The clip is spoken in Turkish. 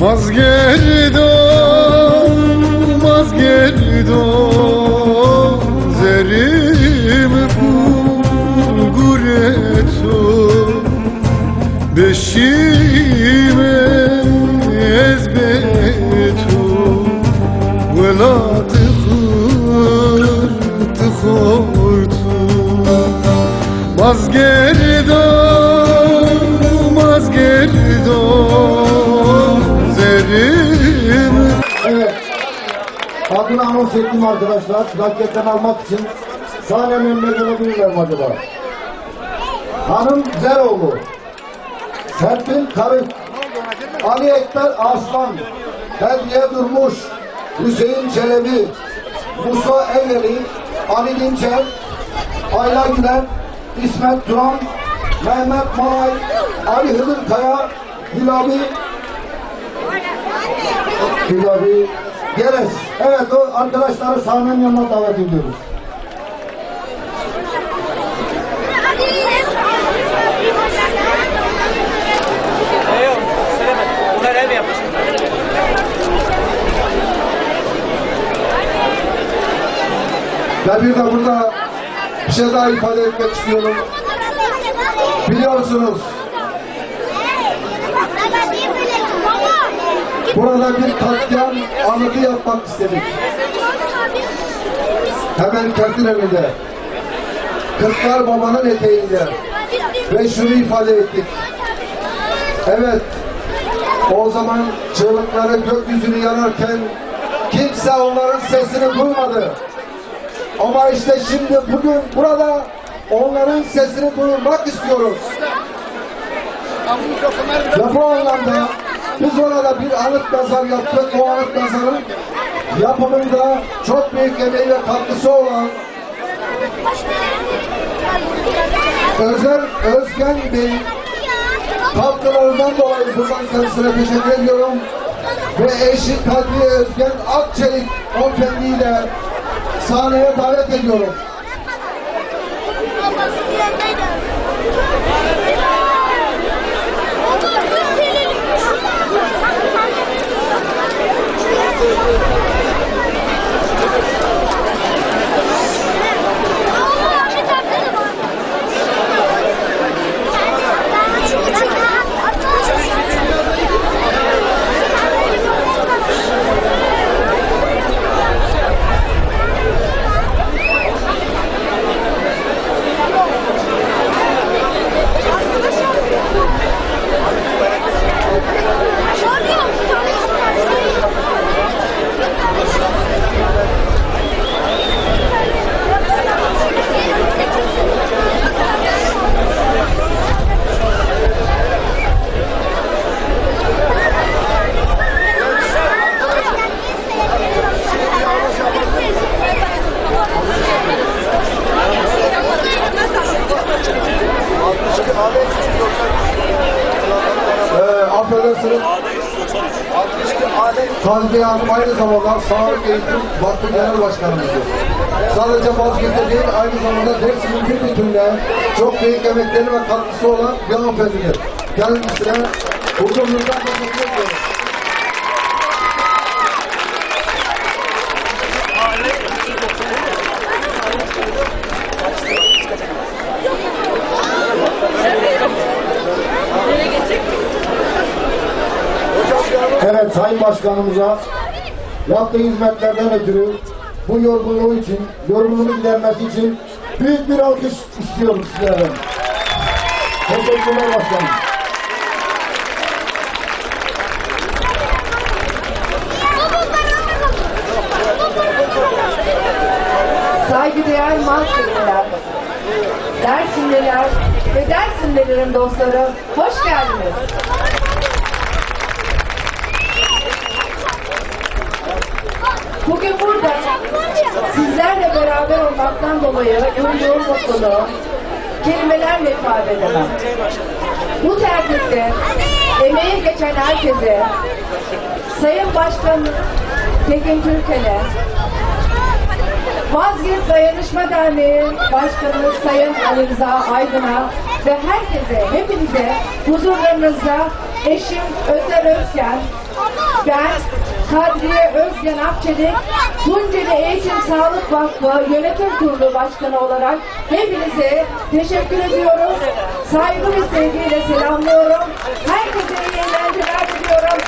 Mazgerdon, mazgerdon Zerimi bulgur eto Beşime ezbeto Vela tıkır tıkırtı Mazgerdon, Evet. Adını anons ettim arkadaşlar. Plaketten almak için sahne memnun olabilirler mi acaba? Hanım Zeroğlu. Serpil Karık. Ali Ekber Arslan. Hedriye Durmuş. Hüseyin Çelebi. Musa Eveli. Ali Dinçer. Ayla Güler. İsmet Turan. Mehmet Malay. Ali Hıdır Kaya. Hilabi Hilabi Geres. Evet o arkadaşları sahnenin yanına davet ediyoruz. Ben bir de burada bir şey daha ifade etmek istiyorum. Biliyorsunuz burada bir katliam anıtı yapmak istedik. Hemen Kertine'de. Kırklar babanın eteğinde. Ve şunu ifade ettik. Evet, o zaman çığlıkları gökyüzünü yanarken kimse onların sesini duymadı. Ama işte şimdi bugün burada onların sesini duyurmak istiyoruz. Ve bu anlamda biz orada bir anıt mezar yaptık. O anıt mezarın yapımında çok büyük emeği ve katkısı olan Özer Özgen Bey katkılarından dolayı buradan kendisine teşekkür ediyorum. Ve eşi Kadriye Özgen Akçelik hanımefendiyle sahneye davet ediyorum. Affedersiniz. Kadriye Hanım aynı zamanda Sağlık Eğitim Vakfı Genel Başkanımızdır. Sadece Bazgirt'te değil, aynı zamanda Dersim'in bir bütününe çok büyük emekleri ve katkısı olan bir hanımefendidir. Kendisine huzurunuzdan teşekkür ediyorum. Evet Sayın Başkanımıza yaptığı hizmetlerden ötürü bu yorgunluğu için, yorgunluğu gidermesi için büyük bir alkış istiyorum sizlerden. Teşekkürler başkanım. saygıdeğer Malkeliler, Dersimliler ve Dersimlilerin dostları hoş geldiniz. Bugün burada sizlerle beraber olmaktan dolayı duyduğum mutluluğu kelimelerle ifade edemem. Bu tertipte emeği geçen herkese, Sayın Başkan Tekin Türkel'e, Vazgeç Dayanışma Derneği Başkanı Sayın Ali Rıza Aydın'a ve herkese, hepinize huzurlarınızda eşim Özer Özgen, ben Kadriye Özgen Akçelik, Tunceli Eğitim Sağlık Vakfı Yönetim Kurulu Başkanı olarak hepinize teşekkür ediyorum. Saygı ve sevgiyle selamlıyorum. Herkese iyi eğlenceler diliyorum.